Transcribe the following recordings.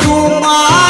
出马。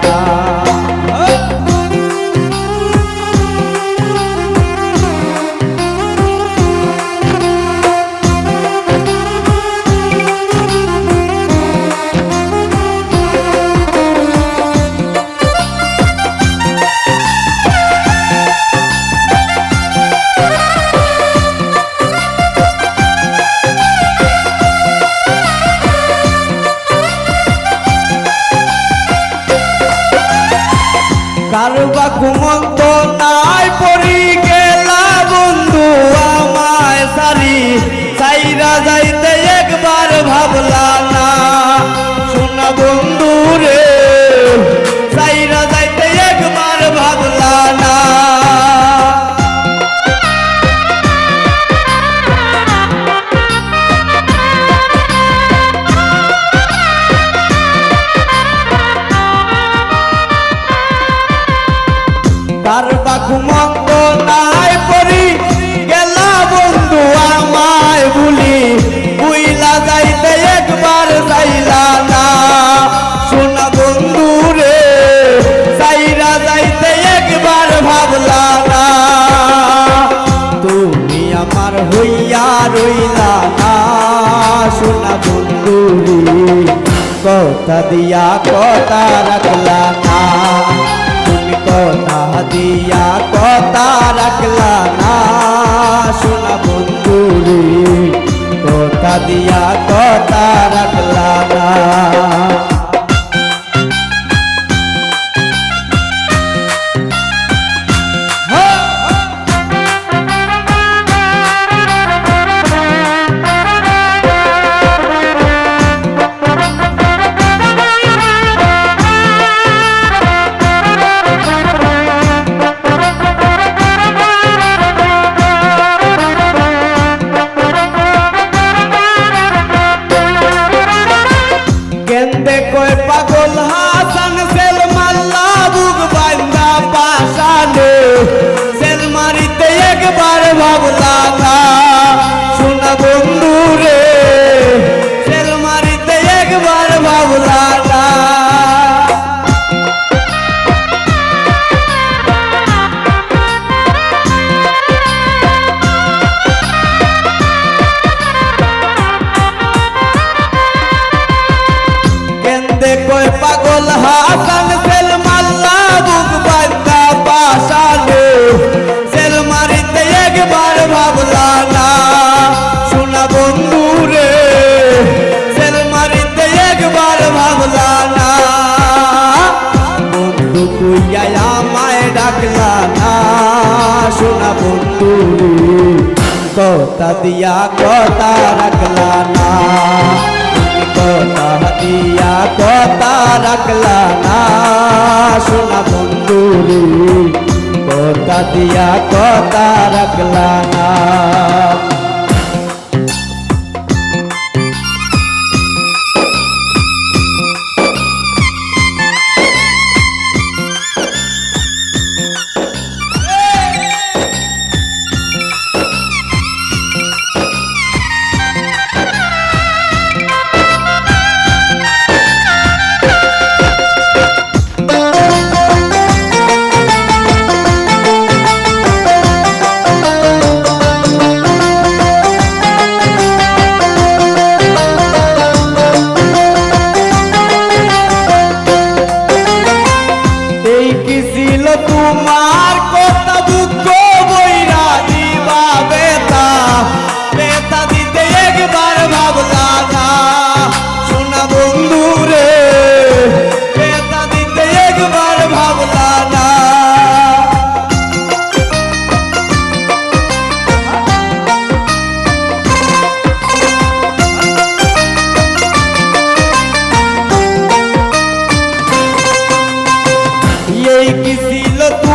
कईला सुना बुंदुरी कौता दिया, कोता रखला, ना। तुम कौता दिया, कोता रखला, ना। सुना बुंदुरी कौता दिया, कौता रखला, ना। কেন্দে কয় পাগল হাসান সেল মাল্লা বুক বান্দা পাশানে। সেল মারিতে একবার ভাবলা আমায় ডাকলা না, শোনা বন্ধু কথা দিয়া কথা রাখলা না, কথা দিয়া কথা রাখলা না, শোনা বন্ধু কথা দিয়া কথা রাখলা না।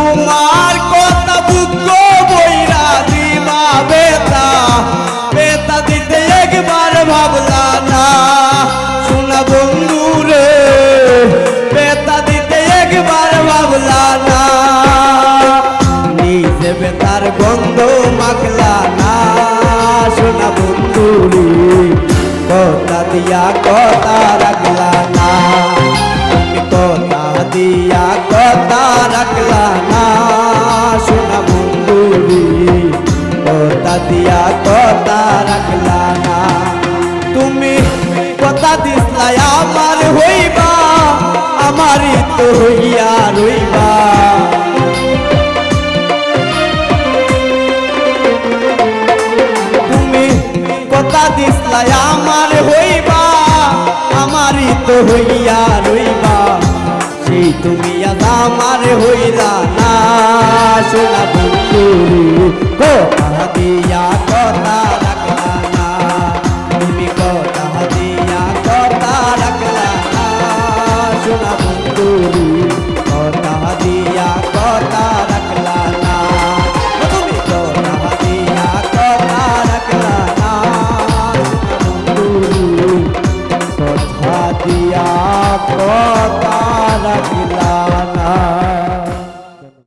Oh my. মত হইয়া রইবা সেই তুমি আজ আমার হইলা না। শোনা বন্ধু কথা।